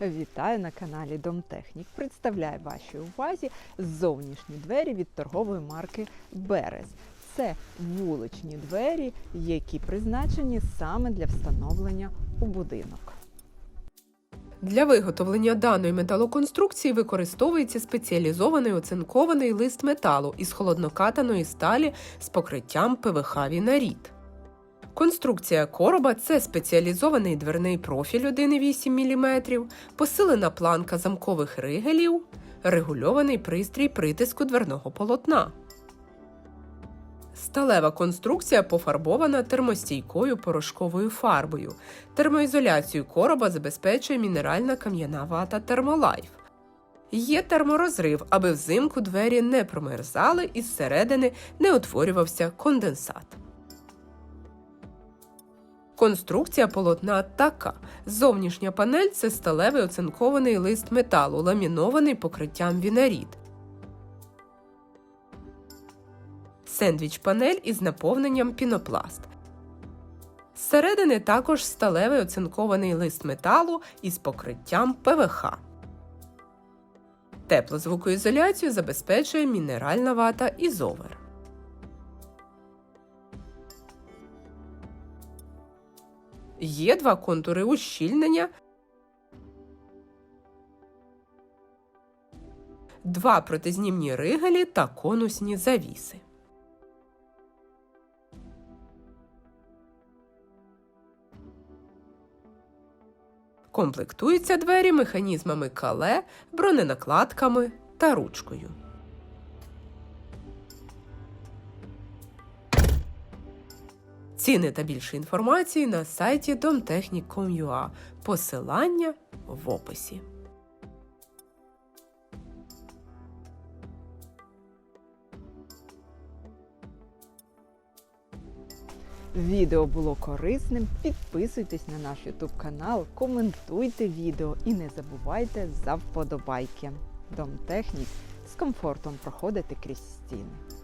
Вітаю на каналі Домтехнік. Представляю вашій увазі зовнішні двері від торгової марки Берез. Це вуличні двері, які призначені саме для встановлення у будинок. Для виготовлення даної металоконструкції використовується спеціалізований оцинкований лист металу із холоднокатаної сталі з покриттям ПВХ Вінаріт. Конструкція короба це спеціалізований дверний профіль 1,8 мм, посилена планка замкових ригелів, регульований пристрій притиску дверного полотна. Сталева конструкція пофарбована термостійкою порошковою фарбою. Термоізоляцію короба забезпечує мінеральна кам'яна вата Термолайф. Є терморозрив, аби взимку двері не промерзали і зсередини не утворювався конденсат. Конструкція полотна така. Зовнішня панель це сталевий оцинкований лист металу, ламінований покриттям вінаріт. Сендвіч панель із наповненням пінопласт. Зсередини також сталевий оцинкований лист металу із покриттям ПВХ. Теплозвукоізоляцію забезпечує мінеральна вата Ізовер. Є два контури ущільнення, два протизнімні ригелі та конусні завіси. Комплектуються двері механізмами кале, броненакладками та ручкою. Ціни та більше інформації на сайті domtechnic.com.ua. Посилання в описі. Відео було корисним. Підписуйтесь на наш YouTube канал, коментуйте відео і не забувайте за вподобайки. Домтехнік з комфортом проходити крізь стіни.